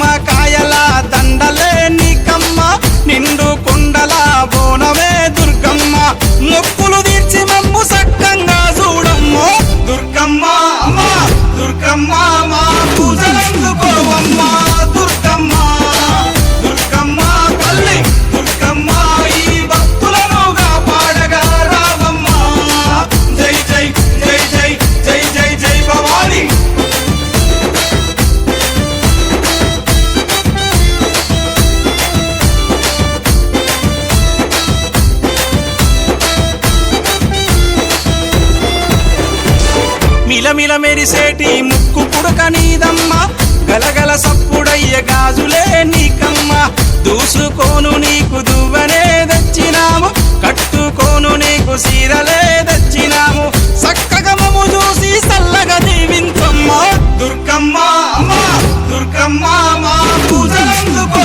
నిమ్మకాయల దండలే నీకమ్మ నిండు కుండల బోనమే దుర్గమ్మ. మొక్కులు తీర్చి మమ్ము సక్కంగా చూడమ్మో. దుర్గమ్మ అమ్మ దుర్గమ్మ అమ్మ. మిలమిల మెరిసేటి ముక్కు పుడక నీదమ్మా. గలగల సప్పుడయ్య గాజులే నీకమ్మ. దూసుకోను నీకు దువ్వనే దచ్చినాము కట్టుకోను నీకు సీరలే దచ్చినాము మము చూసి చల్లగా దీవించమ్మా. దుర్గమ్మా దుర్గమ్మా మా పూజలందుకో